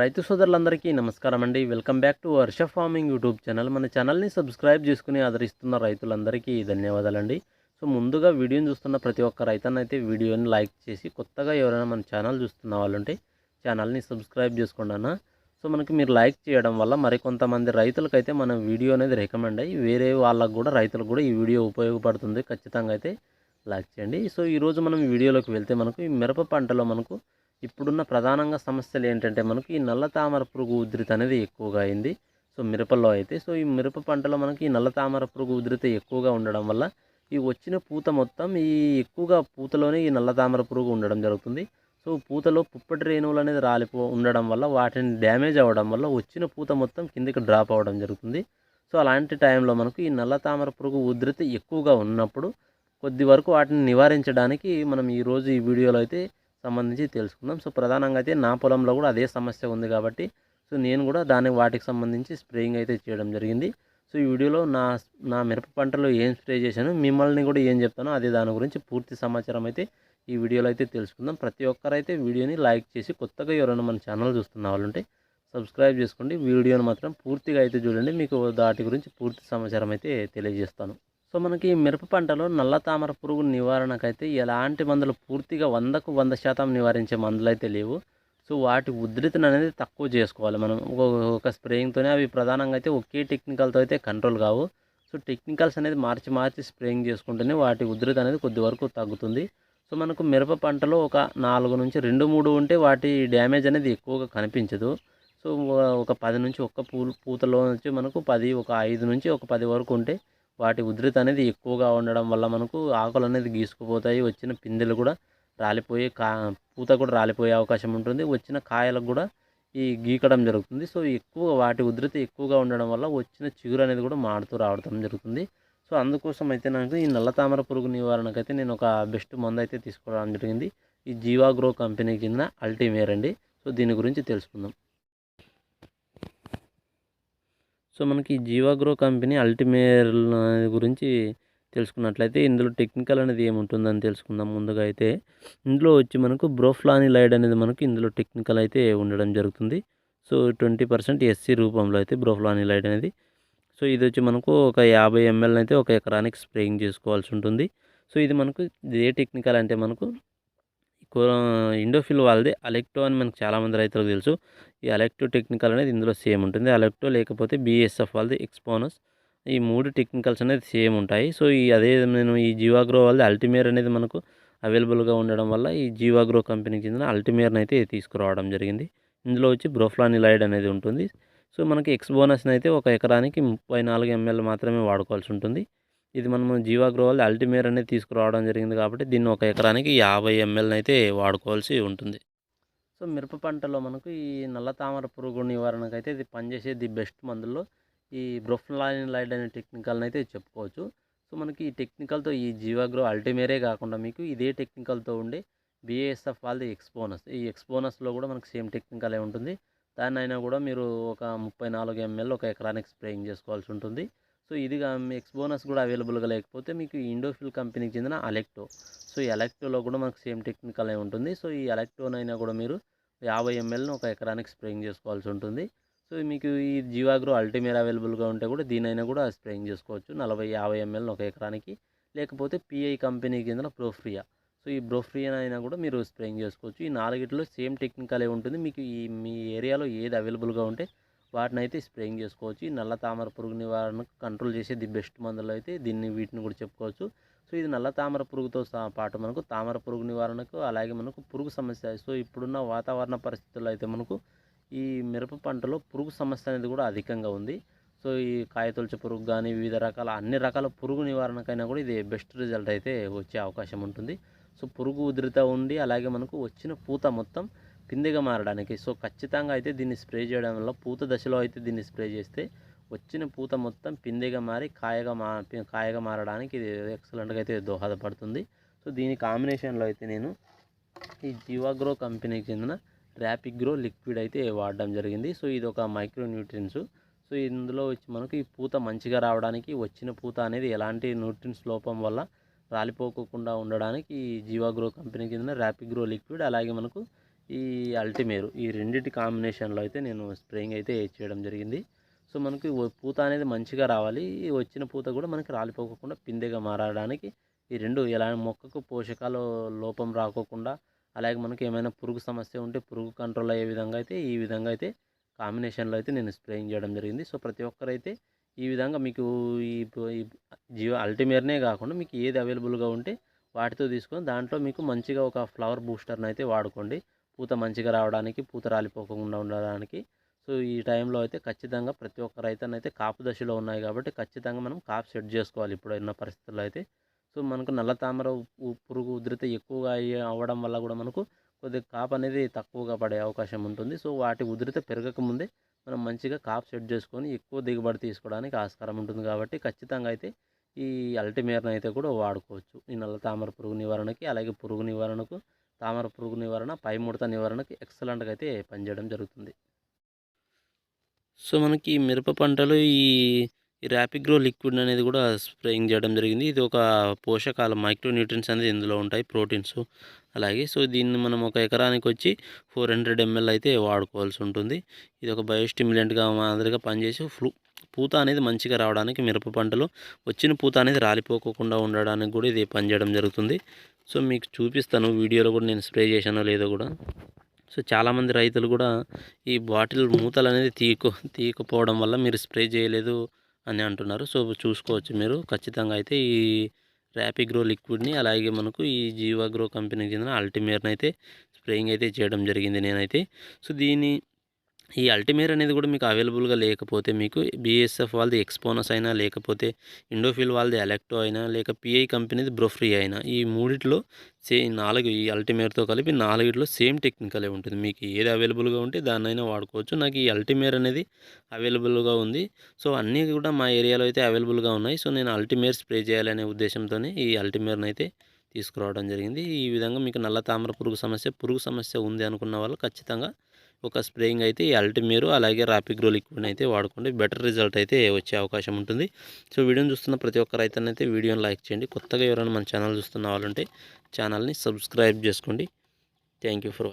రైతు సోదరులందరికీ నమస్కారం అండి welcome back to Varsha farming YouTube channel మన ఛానల్ని సబ్స్క్రైబ్ చేసుకుని ఆదరిస్తున్న రైతులందరికీ ధన్యవాదాలండి. సో ముందుగా వీడియోని చూస్తున్న ప్రతి ఒక్క రైతన్నైతే వీడియోని లైక్ చేసి కొత్తగా ఎవరైనా మన ఛానల్ చూస్తున్న వాళ్ళుంటే ఛానల్ని సబ్స్క్రైబ్ చేసుకోండి అన్న. సో మనకి మీరు లైక్ చేయడం వల్ల మరికొంతమంది రైతులకైతే మన వీడియో అనేది రికమెండ్ అయ్యి వేరే వాళ్ళకు కూడా రైతులకు కూడా ఈ వీడియో ఉపయోగపడుతుంది. ఖచ్చితంగా అయితే లైక్ చేయండి. సో ఈరోజు మనం వీడియోలోకి వెళ్తే మనకు ఈ మిరప పంటలో మనకు ఇప్పుడున్న ప్రధానంగా సమస్యలు ఏంటంటే మనకు ఈ నల్ల తామర పురుగు ఉధృతి అనేది ఎక్కువగా అయింది. సో మిరపలో అయితే సో ఈ మిరప పంటలో మనకి ఈ నల్ల తామర పురుగు ఉధృతి ఎక్కువగా ఉండడం వల్ల ఈ వచ్చిన పూత మొత్తం ఈ ఎక్కువగా పూతలోనే ఈ నల్ల తామర పురుగు ఉండడం జరుగుతుంది. సో పూతలో పుప్పటి రేణువులు అనేది రాలిపో ఉండడం వల్ల వాటిని డ్యామేజ్ అవ్వడం వల్ల వచ్చిన పూత మొత్తం కిందకి డ్రాప్ అవ్వడం జరుగుతుంది. సో అలాంటి టైంలో మనకు ఈ నల్ల తామర పురుగు ఉధృతి ఎక్కువగా ఉన్నప్పుడు కొద్ది వరకు వాటిని నివారించడానికి మనం ఈరోజు ఈ వీడియోలో అయితే సంబంధించి తెలుసుకుందాం. సో ప్రధానంగా అయితే నా పొలంలో కూడా అదే సమస్య ఉంది కాబట్టి సో నేను కూడా దానికి వాటికి సంబంధించి స్ప్రేయింగ్ అయితే చేయడం జరిగింది. సో ఈ వీడియోలో నా నా మిరప పంటలో ఏం స్ప్రే చేశాను మిమ్మల్ని కూడా ఏం చెప్తానో అదే దాని గురించి పూర్తి సమాచారం అయితే ఈ వీడియోలో అయితే తెలుసుకుందాం. ప్రతి ఒక్కరైతే వీడియోని లైక్ చేసి కొత్తగా ఎవరైనా మన ఛానల్ చూస్తున్న వాళ్ళు ఉంటే సబ్స్క్రైబ్ చేసుకోండి. వీడియోని మాత్రం పూర్తిగా అయితే చూడండి. మీకు దాటి గురించి పూర్తి సమాచారం అయితే తెలియజేస్తాను. సో మనకి మిరప పంటలో నల్ల తామర పురుగు నివారణకైతే ఎలాంటి మందులు పూర్తిగా వందకు వంద శాతం నివారించే మందులు అయితే లేవు. సో వాటి ఉధృతిని అనేది తక్కువ చేసుకోవాలి మనం. ఒక స్ప్రేయింగ్తోనే అవి ప్రధానంగా అయితే ఒకే టెక్నికల్తో అయితే కంట్రోల్ కావు. సో టెక్నికల్స్ అనేది మార్చి మార్చి స్ప్రేయింగ్ చేసుకుంటేనే వాటి ఉధృతి అనేది కొద్ది వరకు తగ్గుతుంది. సో మనకు మిరప పంటలో ఒక నాలుగు నుంచి రెండు మూడు ఉంటే వాటి డ్యామేజ్ అనేది ఎక్కువగా కనిపించదు. సో ఒక పది నుంచి ఒక్క పూ పూతలో నుంచి మనకు పది ఒక ఐదు నుంచి ఒక పది వరకు ఉంటే వాటి ఉధృతి అనేది ఎక్కువగా ఉండడం వల్ల మనకు ఆకులు అనేది గీసుకుపోతాయి వచ్చిన పిందెలు కూడా రాలిపోయి కా పూత కూడా రాలిపోయే అవకాశం ఉంటుంది వచ్చిన కాయలకు కూడా ఈ గీకడం జరుగుతుంది. సో ఎక్కువ వాటి ఉధృతి ఎక్కువగా ఉండడం వల్ల వచ్చిన చిగురు అనేది కూడా మాడుతూ రావడం జరుగుతుంది. సో అందుకోసం అయితే నాకు ఈ నల్ల తామర పురుగు నివారణకైతే నేను ఒక బెస్ట్ మందు అయితే తీసుకోవడం జరిగింది. ఈ జీవాగ్రో కంపెనీ కింద అల్టీమేర్ అండి. సో దీని గురించి తెలుసుకుందాం. సో మనకి జీవాగ్రో కంపెనీ అల్టిమేర్ గురించి తెలుసుకున్నట్లయితే ఇందులో టెక్నికల్ అనేది ఏముంటుందని తెలుసుకుందాం ముందుగా అయితే. ఇందులో వచ్చి మనకు బ్రోఫ్లానిలైడ్ అనేది మనకు ఇందులో టెక్నికల్ అయితే ఉండడం జరుగుతుంది. సో ట్వంటీ పర్సెంట్ ఎస్సీ రూపంలో అయితే బ్రోఫ్లానిలైడ్ అనేది. సో ఇది వచ్చి మనకు ఒక యాభై ఎంఎల్ అయితే ఒక ఎకరానికి స్ప్రేయింగ్ చేసుకోవాల్సి ఉంటుంది. సో ఇది మనకు ఏ టెక్నికల్ అంటే మనకు ఇండోఫిల్ వాళ్ళది. అలెక్టో అని మనకు చాలామంది రైతులకు తెలుసు. ఈ అలెక్టో టెక్నికల్ అనేది ఇందులో సేమ్ ఉంటుంది. అలెక్టో లేకపోతే బీఎస్ఎఫ్ వాళ్ళది ఎక్స్పోనస్. ఈ మూడు టెక్నికల్స్ అనేది సేమ్ ఉంటాయి. సో ఈ అదే నేను ఈ జీవాగ్రో వాళ్ళది అల్టిమేర్ అనేది మనకు అవైలబుల్గా ఉండడం వల్ల ఈ జీవాగ్రో కంపెనీకి చెందిన అల్టిమేర్ని అయితే తీసుకురావడం జరిగింది. ఇందులో వచ్చి బ్రోఫ్లానిలైడ్ అనేది ఉంటుంది. సో మనకి ఎక్స్ బోనస్ని అయితే ఒక ఎకరానికి ముప్పై నాలుగు ఎంఎల్ మాత్రమే వాడుకోవాల్సి ఉంటుంది. ఇది మనము జీవాగ్రో అల్టిమేర్ అనేది తీసుకురావడం జరిగింది కాబట్టి దీన్ని ఒక ఎకరానికి యాభై ఎంఎల్ని అయితే వాడుకోవాల్సి ఉంటుంది. సో మిరప పంటలో మనకు ఈ నల్ల తామర పురుగు నివారణకు అయితే ఇది పనిచేసే ది బెస్ట్ మందుల్లో. ఈ బ్రొఫ్లానిలైడ్ అనే టెక్నికల్ని అయితే చెప్పుకోవచ్చు. సో మనకి ఈ టెక్నికల్తో ఈ జీవాగ్రో అల్టిమేరే కాకుండా మీకు ఇదే టెక్నికల్తో ఉండే బిఏఎస్ఎఫ్ వాళ్ళది ఎక్స్పోనస్ ఈ ఎక్స్పోనస్లో కూడా మనకు సేమ్ టెక్నికలే ఉంటుంది. దాన్ని అయినా కూడా మీరు ఒక ముప్పై నాలుగు ఎంఎల్ ఒక ఎకరానికి స్ప్రేయింగ్ చేసుకోవాల్సి ఉంటుంది. సో ఇది ఎక్స్బోనస్ కూడా అవైలబుల్గా లేకపోతే మీకు ఇండోఫిల్ కంపెనీకి చెందిన అలెక్టో సో ఈ అలెక్టోలో కూడా మనకు సేమ్ టెక్నికల్ అయి ఉంటుంది. సో ఈ అలెక్టోనైనా కూడా మీరు యాభై ఎంఎల్ను ఒక ఎకరానికి స్ప్రేయింగ్ చేసుకోవాల్సి ఉంటుంది. సో మీకు ఈ జీవాగ్రో అల్టిమేర్ అవైలబుల్గా ఉంటే కూడా దీనైనా కూడా స్ప్రేయింగ్ చేసుకోవచ్చు. నలభై యాభై ఎంఎల్ ఒక ఎకరానికి. లేకపోతే పిఐ కంపెనీ కింద ప్రోఫ్రియా సో ఈ బ్రోఫ్రియా అయినా కూడా మీరు స్ప్రేయింగ్ చేసుకోవచ్చు. ఈ నాలుగిట్లో సేమ్ టెక్నికలే ఉంటుంది. మీకు ఈ మీ ఏరియాలో ఏది అవైలబుల్గా ఉంటే వాటిని అయితే స్ప్రేయింగ్ చేసుకోవచ్చు. నల్ల తామర పురుగు నివారణకు కంట్రోల్ చేసే ది బెస్ట్ మందులు అయితే దీన్ని వీటిని కూడా చెప్పుకోవచ్చు. సో ఇది నల్ల తామర పురుగుతో పాటు మనకు తామర పురుగు నివారణకు అలాగే మనకు పురుగు సమస్య. సో ఇప్పుడున్న వాతావరణ పరిస్థితుల్లో అయితే మనకు ఈ మిరప పంటలో పురుగు సమస్య అనేది కూడా అధికంగా ఉంది. సో ఈ కాయతొలచ పురుగు కానీ వివిధ రకాల అన్ని రకాల పురుగు నివారణకైనా కూడా ఇది బెస్ట్ రిజల్ట్ అయితే వచ్చే అవకాశం ఉంటుంది. సో పురుగు ఉధృత ఉండి అలాగే మనకు వచ్చిన పూత మొత్తం పిందెగా మారడానికి. సో ఖచ్చితంగా అయితే దీన్ని స్ప్రే చేయడం వల్ల పూత దశలో అయితే దీన్ని స్ప్రే చేస్తే వచ్చిన పూత మొత్తం పిందెగా మారి కాయగా మా కాయగా మారడానికి ఇది ఎక్సలెంట్గా అయితే దోహదపడుతుంది. సో దీని కాంబినేషన్లో అయితే నేను ఈ జీవాగ్రో కంపెనీకి చెందిన ర్యాపిగ్రో లిక్విడ్ అయితే వాడడం జరిగింది. సో ఇది ఒక మైక్రో న్యూట్రియన్స్ సో ఇందులో వచ్చి మనకు ఈ పూత మంచిగా రావడానికి వచ్చిన పూత అనేది ఎలాంటి న్యూట్రియన్స్ లోపం వల్ల రాలిపోకుండా ఉండడానికి ఈ జీవాగ్రో కంపెనీకి చెందిన ర్యాపిగ్రో లిక్విడ్ అలాగే మనకు ఈ అల్టిమేరు ఈ రెండింటి కాంబినేషన్లో అయితే నేను స్ప్రేయింగ్ అయితే చేయడం జరిగింది. సో మనకి పూత అనేది మంచిగా రావాలి. ఈ వచ్చిన పూత కూడా మనకి రాలిపోకుండా పిందెగా మారడానికి ఈ రెండు ఎలా మొక్కకు పోషకాలు లోపం రాకోకుండా అలాగే మనకి ఏమైనా పురుగు సమస్య ఉంటే పురుగు కంట్రోల్ అయ్యే విధంగా అయితే ఈ విధంగా అయితే కాంబినేషన్లో అయితే నేను స్ప్రేయింగ్ చేయడం జరిగింది. సో ప్రతి ఒక్కరైతే ఈ విధంగా మీకు ఈ ప- ఈ జియో అల్టిమేర్నే కాకుండా మీకు ఏది అవైలబుల్గా ఉంటే వాటితో తీసుకొని దాంట్లో మీకు మంచిగా ఒక ఫ్లవర్ బూస్టర్ని అయితే వాడుకోండి. పూత మంచిగా రావడానికి పూత రాలిపోకుండా ఉండడానికి. సో ఈ టైంలో అయితే ఖచ్చితంగా ప్రతి ఒక్క రైతన్నైతే కాపు దశలో ఉన్నాయి కాబట్టి ఖచ్చితంగా మనం కాపు సెట్ చేసుకోవాలి ఇప్పుడు ఉన్న పరిస్థితుల్లో అయితే. సో మనకు నల్ల తామర పురుగు ఉధృత ఎక్కువగా అయ్యే అవ్వడం వల్ల కూడా మనకు కొద్దిగా కాపు అనేది తక్కువగా పడే అవకాశం ఉంటుంది. సో వాటి ఉధృత పెరగక ముందే మనం మంచిగా కాపు సెట్ చేసుకొని ఎక్కువ దిగుబడి తీసుకోవడానికి ఆస్కారం ఉంటుంది కాబట్టి ఖచ్చితంగా అయితే ఈ అల్టిమేర్ని అయితే కూడా వాడుకోవచ్చు. ఈ నల్ల తామర పురుగు నివారణకి అలాగే పురుగు నివారణకు తామర పురుగు నివారణ పై ముడత నివారణకి ఎక్సలెంట్గా అయితే పనిచేయడం జరుగుతుంది. సో మనకి ఈ మిరప పంటలో ఈ ర్యాపిగ్రో లిక్విడ్ అనేది కూడా స్ప్రేయింగ్ చేయడం జరిగింది. ఇది ఒక పోషకాల మైక్రో న్యూట్రియన్స్ అనేది ఇందులో ఉంటాయి ప్రోటీన్స్ అలాగే సో దీన్ని మనం ఒక ఎకరానికి వచ్చి ఫోర్ హండ్రెడ్ ఎంఎల్ అయితే వాడుకోవాల్సి ఉంటుంది. ఇది ఒక బయోస్టిమ్యులెంట్గా మాదిరిగా పనిచేసి ఫ్లూ పూత అనేది మంచిగా రావడానికి మిరప పంటలో వచ్చిన పూత అనేది రాలిపోకుండా ఉండడానికి కూడా ఇది పనిచేయడం జరుగుతుంది. సో మీకు చూపిస్తాను వీడియోలో కూడా నేను స్ప్రే చేశానో లేదో కూడా. సో చాలామంది రైతులు కూడా ఈ బాటిల్ మూతలు అనేది తీయకు తీయకపోవడం వల్ల మీరు స్ప్రే చేయలేదు అని అంటున్నారు. సో చూసుకోవచ్చు మీరు. ఖచ్చితంగా అయితే ఈ ర్యాపిగ్రో లిక్విడ్ని అలాగే మనకు ఈ జీవాగ్రో కంపెనీకి చెందిన అల్టిమేర్ని అయితే స్ప్రేయింగ్ అయితే చేయడం జరిగింది నేనైతే. సో దీని ఈ అల్టిమేర్ అనేది కూడా మీకు అవైలబుల్గా లేకపోతే మీకు బీఎస్ఎఫ్ వాళ్ళది ఎక్స్పోనస్ అయినా లేకపోతే ఇండోఫిల్ వాళ్ళది ఎలక్టో అయినా లేక పిఐ కంపెనీది బ్రోఫ్రీ అయినా ఈ మూడిట్లో సే నాలుగు ఈ అల్టిమేర్తో కలిపి నాలుగిట్లో సేమ్ టెక్నికలే ఉంటుంది. మీకు ఏది అవైలబుల్గా ఉంటే దాన్నైనా వాడుకోవచ్చు. నాకు ఈ అల్టిమేర్ అనేది అవైలబుల్గా ఉంది. సో అన్నీ కూడా మా ఏరియాలో అయితే అవైలబుల్గా ఉన్నాయి. సో నేను అల్టిమేర్ స్ప్రే చేయాలనే ఉద్దేశంతోనే ఈ అల్టిమేర్ని అయితే తీసుకురావడం జరిగింది. ఈ విధంగా మీకు నల్ల తామర పురుగు సమస్య పురుగు సమస్య ఉంది అనుకున్న వాళ్ళు ఖచ్చితంగా ఒక స్ప్రేయింగ్ అయితే ఈ అల్టిమీరు అలాగే రాపిగ్రో లిక్విడ్ అయితే వాడుకోండి. బెటర్ రిజల్ట్ అయితే వచ్చే అవకాశం ఉంటుంది. సో వీడియోని చూస్తున్న ప్రతి ఒక్క రైతన్నైతే వీడియోని లైక్ చేయండి. కొత్తగా ఎవరైనా మన ఛానల్ చూస్తున్న వాళ్ళంటే ఛానల్ని సబ్స్క్రైబ్ చేసుకోండి. Thank you for